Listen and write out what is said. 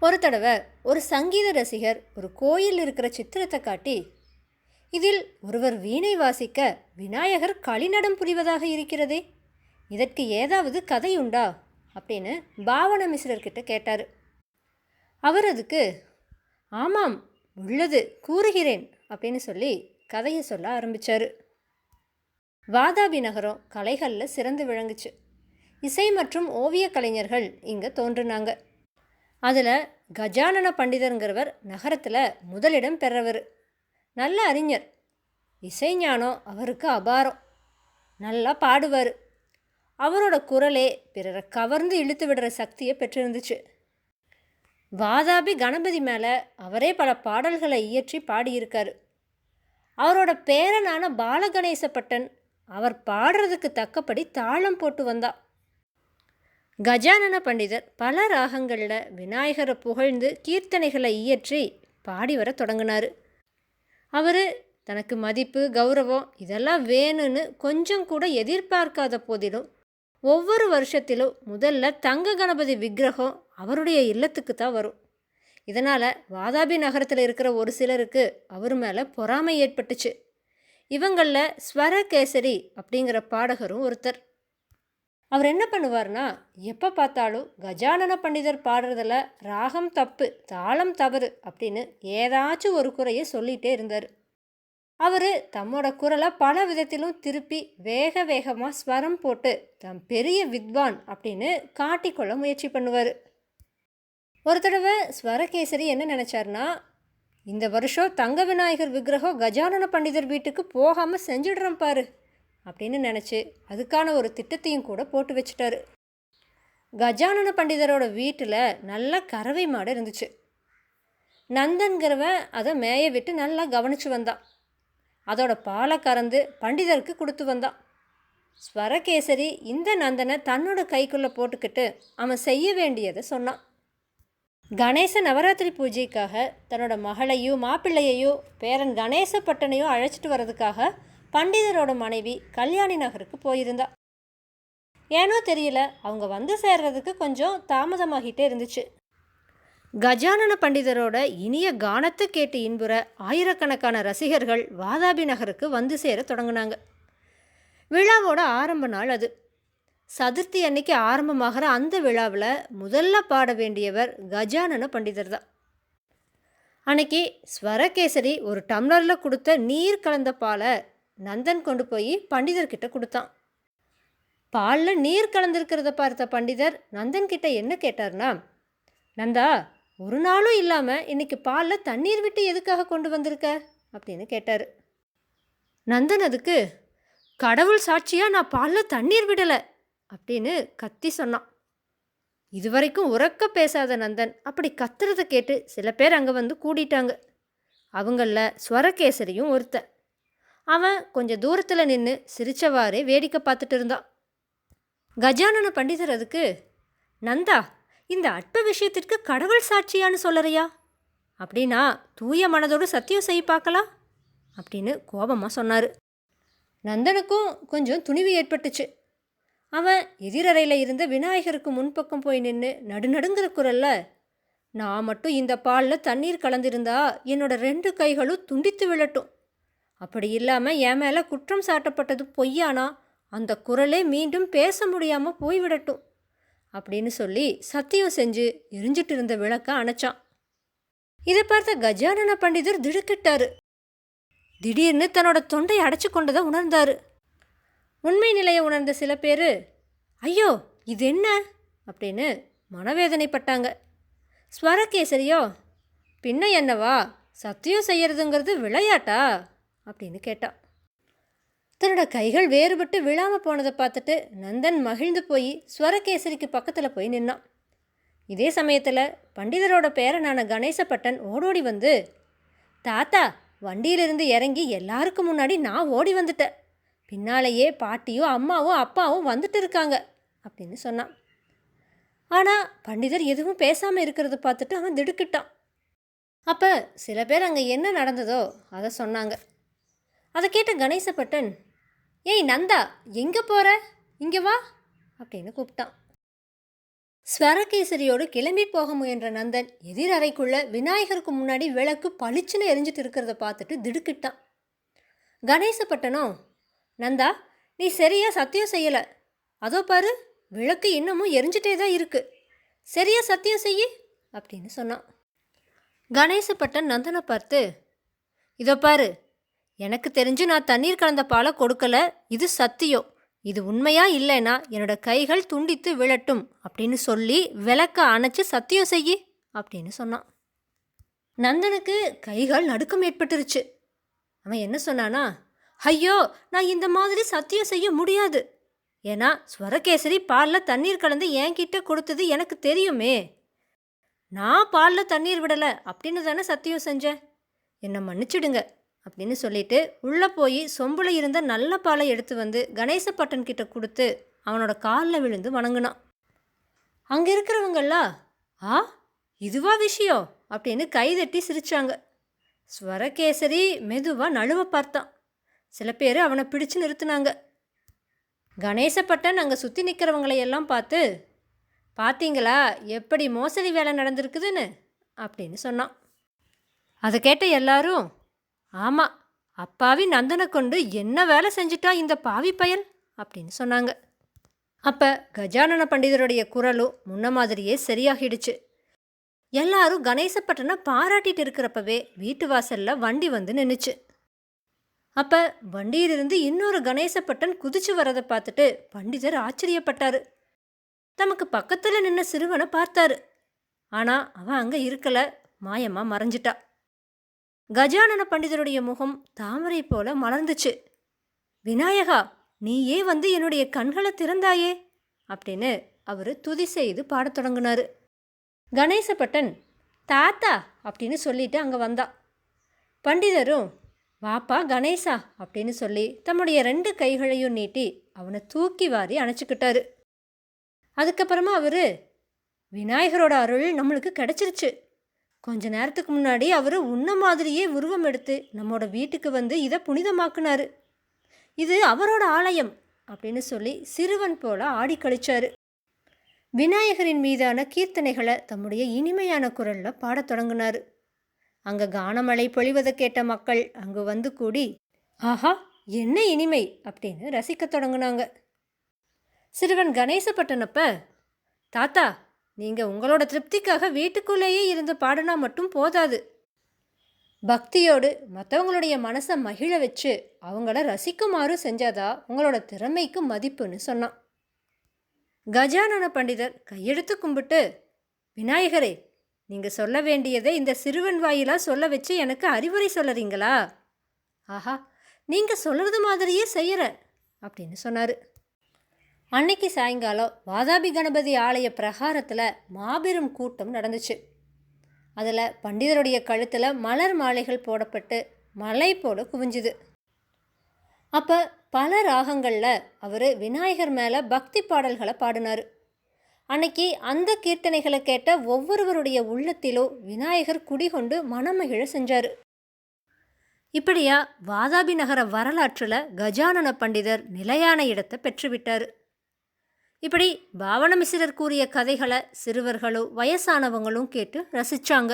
ஒரு தடவை ஒரு சங்கீத ரசிகர் ஒரு கோயில் இருக்கிற சித்திரத்தை காட்டி இதில் ஒருவர் வீணை வாசிக்க விநாயகர் களிநடம் புரிவதாக இருக்கிறதே இதற்கு ஏதாவது கதை உண்டா? அப்படின்னு பாவன மிஸ்ரர்கிட்ட கேட்டார். அவர் அதுக்கு ஆமாம் உள்ளது கூறுகிறேன் அப்படின்னு சொல்லி கதையை சொல்ல ஆரம்பித்தார் வாதாபி நகரம் கலைகளில் சிறந்து விளங்குச்சு. இசை மற்றும் ஓவியக் கலைஞர்கள் இங்கே தோன்றுனாங்க. அதில் கஜானன பண்டிதருங்கிறவர் நகரத்தில் முதலிடம் பெறவர். நல்ல அறிஞர். இசைஞானம் அவருக்கு அபாரம். நல்லா பாடுவார். அவரோட குரலே பிறரை கவர்ந்து இழுத்து விடுற சக்தியை பெற்றிருந்துச்சு. வாதாபி கணபதி மேலே அவரே பல பாடல்களை இயற்றி பாடியிருக்கார். அவரோட பேரனான பாலகணேசப்பட்டன் அவர் பாடுறதுக்கு தக்கபடி தாளம் போட்டு வந்தா. கஜானன பண்டிதர் பல ராகங்களில் விநாயகரை புகழ்ந்து கீர்த்தனைகளை இயற்றி பாடி வர தொடங்கினார். அவர் தனக்கு மதிப்பு கௌரவம் இதெல்லாம் வேணும்னு கொஞ்சம் கூட எதிர்பார்க்காத போதிலும் ஒவ்வொரு வருஷத்திலும் முதல்ல தங்க கணபதி விக்கிரகம் அவருடைய இல்லத்துக்கு தான் வரும். இதனால் வாதாபி நகரத்தில் இருக்கிற ஒரு சிலருக்கு அவர் மேலே பொறாமை ஏற்பட்டுச்சு. இவங்களில் ஸ்வரகேசரி அப்படிங்கிற பாடகரும் ஒருத்தர். அவர் என்ன பண்ணுவார்னா எப்போ பார்த்தாலும் கஜானன பண்டிதர் பாடுறதில் ராகம் தப்பு தாளம் தவறு அப்படின்னு ஏதாச்சும் ஒரு குறையை சொல்லிகிட்டே இருந்தார். அவர் தம்மோட குரலை பல விதத்திலும் திருப்பி வேக வேகமாக ஸ்வரம் போட்டு தம் பெரிய வித்வான் அப்படின்னு காட்டிக்கொள்ள முயற்சி பண்ணுவார். ஒரு தடவை ஸ்வரகேசரி என்ன நினச்சார்னா இந்த வருஷம் தங்க விநாயகர் விக்கிரகம் கஜானன பண்டிதர் வீட்டுக்கு போகாமல் செஞ்சிடுறோம் பாரு அப்படின்னு நினச்சி அதுக்கான ஒரு திட்டத்தையும் கூட போட்டு வச்சுட்டாரு. கஜானன பண்டிதரோட வீட்டில் நல்ல கறவை மாடு இருந்துச்சு. நந்தன்கிறவன் அதை மேய விட்டு நல்லா கவனித்து வந்தான் அதோட பாலை கறந்து பண்டிதருக்கு கொடுத்து வந்தான் ஸ்வரகேசரி இந்த நந்தனை தன்னோட கைக்குள்ளே போட்டுக்கிட்டு அவன் செய்ய வேண்டியதை சொன்னான் கணேச நவராத்திரி பூஜைக்காக தன்னோட மகளையும் மாப்பிள்ளையையும் பேரன் கணேசப்பட்டனையும் அழைச்சிட்டு வர்றதுக்காக பண்டிதரோட மனைவி கல்யாணி நகருக்கு போயிருந்தா. ஏனோ தெரியல அவங்க வந்து சேர்றதுக்கு கொஞ்சம் தாமதமாகிட்டே இருந்துச்சு. கஜானன பண்டிதரோட இனிய கானத்தை கேட்டு இன்புற ஆயிரக்கணக்கான ரசிகர்கள் வாதாபி நகருக்கு வந்து சேர தொடங்கினாங்க. விழாவோட ஆரம்ப நாள் அது. சதுர்த்தி அன்னைக்கு ஆரம்பமாகிற அந்த விழாவில் முதல்ல பாட வேண்டியவர் கஜானன பண்டிதர் தான் அன்னைக்கு ஸ்வரகேசரி ஒரு டம்ளரில் கொடுத்த நீர் கலந்த பாலை நந்தன் கொண்டு போய் பண்டிதர்கிட்ட கொடுத்தான். பாலில் நீர் கலந்திருக்கிறத பார்த்த பண்டிதர் நந்தன்கிட்ட என்ன கேட்டார்னா நந்தா ஒரு நாளும் இல்லாமல் இன்னைக்கு பாலில் தண்ணீர் விட்டு எதுக்காக கொண்டு வந்திருக்க? அப்படின்னு கேட்டார். நந்தன் அதுக்கு கடவுள் சாட்சியாக நான் பாலில் தண்ணீர் விடலை அப்படின்னு கத்தி சொன்னான். இதுவரைக்கும் உறக்க பேசாத நந்தன் அப்படி கத்துறதை கேட்டு சில பேர் அங்கே வந்து கூடிட்டாங்க. அவங்களில் ஸ்வரகேசரியும் ஒருத்தன். அவன் கொஞ்சம் தூரத்தில் நின்று சிரித்தவாறே வேடிக்கை பார்த்துட்டு இருந்தான். கஜானன பண்டிதர் அதுக்கு நந்தா இந்த அற்ப விஷயத்திற்கு கடவுள் சாட்சியான்னு சொல்லறியா? அப்படின்னா தூய மனதோடு சத்தியம் செய்ய பார்க்கலாம்? அப்படின்னு கோபமாக சொன்னார். நந்தனுக்கும் கொஞ்சம் துணிவு ஏற்பட்டுச்சு. அவன் எதிரறையில் இருந்த விநாயகருக்கு முன்பக்கம் போய் நின்று நடுநடுங்கிற குரல்ல நான் மட்டும் இந்த பாலில் தண்ணீர் கலந்திருந்தா என்னோட ரெண்டு கைகளும் துண்டித்து விழட்டும். அப்படி இல்லாமல் என் மேலே குற்றம் சாட்டப்பட்டது பொய்யானா? அந்த குரலே மீண்டும் பேச முடியாமல் போய்விடட்டும். அப்படின்னு சொல்லி சத்தியம் செஞ்சு எரிஞ்சிட்டு இருந்த விளக்க அணைச்சான். இதை பார்த்த கஜானன பண்டிதர் திடுக்கிட்டாரு. திடீர்னு தன்னோட தொண்டை அடைச்சு கொண்டதை உணர்ந்தாரு. உண்மை நிலையை உணர்ந்த சில பேர் ஐயோ இது என்ன? அப்படின்னு மனவேதனைப்பட்டாங்க. ஸ்வரகேசரியோ பின்ன என்னவா? சத்தியம் செய்யறதுங்கிறது விளையாட்டா? அப்படின்னு கேட்டான். தன்னோட கைகள் வேறுபட்டு விழாமல் போனதை பார்த்துட்டு நந்தன் மகிழ்ந்து போய் ஸ்வரகேசரிக்கு பக்கத்தில் போய் நின்னான். இதே சமயத்தில் பண்டிதரோட பேரனான கணேசப்பட்டன் ஓடோடி வந்து தாத்தா வண்டியிலிருந்து இறங்கி எல்லாருக்கும் முன்னாடி நான் ஓடி வந்துட்டேன். பின்னாலேயே பாட்டியும் அம்மாவும் அப்பாவும் வந்துட்டு இருக்காங்க அப்படின்னு சொன்னான். ஆனால் பண்டிதர் எதுவும் பேசாமல் இருக்கிறத பார்த்துட்டு அவன் திடுக்கிட்டான். அப்போ சில பேர் அங்கே என்ன நடந்ததோ அதை சொன்னாங்க. அதை கேட்ட கணேசப்பட்டன் ஏய் நந்தா எங்கே போகிற இங்கே வா அப்படின்னு கூப்பிட்டான். ஸ்வரகேசரியோடு கிளம்பி போக முயன்ற நந்தன் எதிர் அறைக்குள்ள விநாயகருக்கு முன்னாடி விளக்கு பளிச்சுன்னு எரிஞ்சிட்டு இருக்கிறத பார்த்துட்டு திடுக்கிட்டான். கணேசப்பட்டனோ நந்தா நீ சரியாக சத்தியம் செய்யலை. அதோ பாரு விளக்கு இன்னமும் எரிஞ்சிட்டே தான் இருக்குது சரியாக சத்தியம் செய்யி அப்படின்னு சொன்னான். கணேசப்பட்டன் நந்தனை பார்த்து இதோ பாரு எனக்கு தெரிஞ்சு நான் தண்ணீர் கலந்த பாலை கொடுக்கல. இது சத்தியம். இது உண்மையா இல்லைன்னா என்னோட கைகள் துண்டித்து விழட்டும் அப்படின்னு சொல்லி விளக்க அணைச்சு சத்தியம் செய்யி அப்படின்னு சொன்னான். நந்தனுக்கு கைகள் நடுக்கம் ஏற்பட்டுருச்சு. அவன் என்ன சொன்னானா ஐயோ நான் இந்த மாதிரி சத்தியம் செய்ய முடியாது. ஏன்னா ஸ்வரகேசரி பாலில் தண்ணீர் கலந்து என்கிட்ட கொடுத்தது எனக்கு தெரியுமே. நான் பாலில் தண்ணீர் விடலை அப்படின்னு தானே சத்தியம் செஞ்சேன். என்னை மன்னிச்சிடுங்க. அப்படின்னு சொல்லிட்டு உள்ளே போய் சொம்புல இருந்த நல்ல பாலை எடுத்து வந்து கணேசப்பட்டன் கிட்ட கொடுத்து அவனோட காலில் விழுந்து வணங்கினான். அங்கே இருக்கிறவங்கெல்லாம் ஆ? இதுவா விஷயம் அப்படின்னு கைதட்டி சிரித்தாங்க ஸ்வரகேசரி மெதுவாக நழுவ பார்த்தான். சில பேர் அவனை பிடிச்சு நிறுத்தினாங்க. கணேசப்பட்டன் அங்கே சுற்றி நிற்கிறவங்களையெல்லாம் பார்த்து பார்த்தீங்களா எப்படி மோசடி வேலை நடந்திருக்குதுன்னு? அப்படின்னு சொன்னான். அதை கேட்ட எல்லாரும் ஆமாம் அப்பாவி நந்தனை கொண்டு என்ன வேலை செஞ்சிட்டா இந்த பாவி பயல்? அப்படின்னு சொன்னாங்க. அப்போ கஜானன பண்டிதருடைய குரலும் முன்ன மாதிரியே சரியாகிடுச்சு. எல்லாரும் கணேசப்பட்டனை பாராட்டிட்டு இருக்கிறப்பவே வீட்டு வாசல்ல வண்டி வந்து நின்றுச்சு அப்போ வண்டியிலிருந்து இன்னொரு கணேசப்பட்டன் குதிச்சு வரதை பார்த்துட்டு பண்டிதர் ஆச்சரியப்பட்டாரு. தமக்கு பக்கத்தில் நின்ன சிறுவனை பார்த்தாரு. ஆனால் அவன் அங்கே இருக்கலை மாயமாக மறைஞ்சிட்டா. கஜானன பண்டிதருடைய முகம் தாமரை போல மலர்ந்துச்சு. விநாயகா நீயே வந்து என்னுடைய கண்களை திறந்தாயே அப்படின்னு அவர் துதி செய்து பாடத் தொடங்கினார். கணேசப்பட்டன் தாத்தா அப்படின்னு சொல்லிட்டு அங்கே வந்தா. பண்டிதரும் வாப்பா கணேசா அப்படின்னு சொல்லி தம்முடைய ரெண்டு கைகளையும் நீட்டி அவனை தூக்கி வாரி அணைச்சிக்கிட்டாரு. அதுக்கப்புறமா அவர் விநாயகரோட அருள் நம்மளுக்கு கிடைச்சிருச்சு. கொஞ்ச நேரத்துக்கு முன்னாடி அவர் உன்ன மாதிரியே உருவம் எடுத்து நம்மோட வீட்டுக்கு வந்து இதை புனிதமாக்குனாரு. இது அவரோட ஆலயம் அப்படின்னு சொல்லி சிறுவன் போல ஆடி கழிச்சாரு. விநாயகரின் மீதான கீர்த்தனைகளை தம்முடைய இனிமையான குரலில் பாடத் தொடங்கினார். அங்கே கானமழை பொழிவதை கேட்ட மக்கள் அங்கு வந்து கூடி ஆஹா என்ன இனிமை அப்படின்னு ரசிக்கத் தொடங்கினாங்க. சிறுவன் கணேசப்பட்டனப்ப தாத்தா நீங்க உங்களோட திருப்திக்காக வீட்டுக்குள்ளேயே இருந்து பாடினா மட்டும் போதாது. பக்தியோடு மற்றவங்களுடைய மனசை மகிழ வச்சு அவங்கள ரசிக்குமாறு செஞ்சாதா உங்களோட திறமைக்கு மதிப்புன்னு சொன்னான். கஜானன பண்டிதர் கையெடுத்து கும்பிட்டு விநாயகரே நீங்கள் சொல்ல வேண்டியதை இந்த சிறுவன் வாயிலாக சொல்ல வச்சு எனக்கு அறிவுரை சொல்லறீங்களா? ஆஹா நீங்கள் சொல்கிறது மாதிரியே செய்கிறேன் அப்படின்னு சொன்னார். அன்னைக்கு சாயங்காலம் வாதாபி கணபதி ஆலய பிரகாரத்தில் மாபெரும் கூட்டம் நடந்துச்சு. அதில் பண்டிதருடைய கழுத்தில் மலர் மாலைகள் போடப்பட்டு மலை போல குவிஞ்சுது. அப்போ பல ராகங்களில் அவர் விநாயகர் மேலே பக்தி பாடல்களை பாடினார். அன்னைக்கு அந்த கீர்த்தனைகளை கேட்ட ஒவ்வொருவருடைய உள்ளத்திலும் விநாயகர் குடிகொண்டு மனமகிழ செஞ்சார். இப்படியா வாதாபி நகர வரலாற்றில் கஜானன பண்டிதர் நிலையான இடத்தை பெற்றுவிட்டார். இப்படி பாவனமிசிரர் கூறிய கதைகளை சிறுவர்களும் வயசானவங்களும் கேட்டு ரசித்தாங்க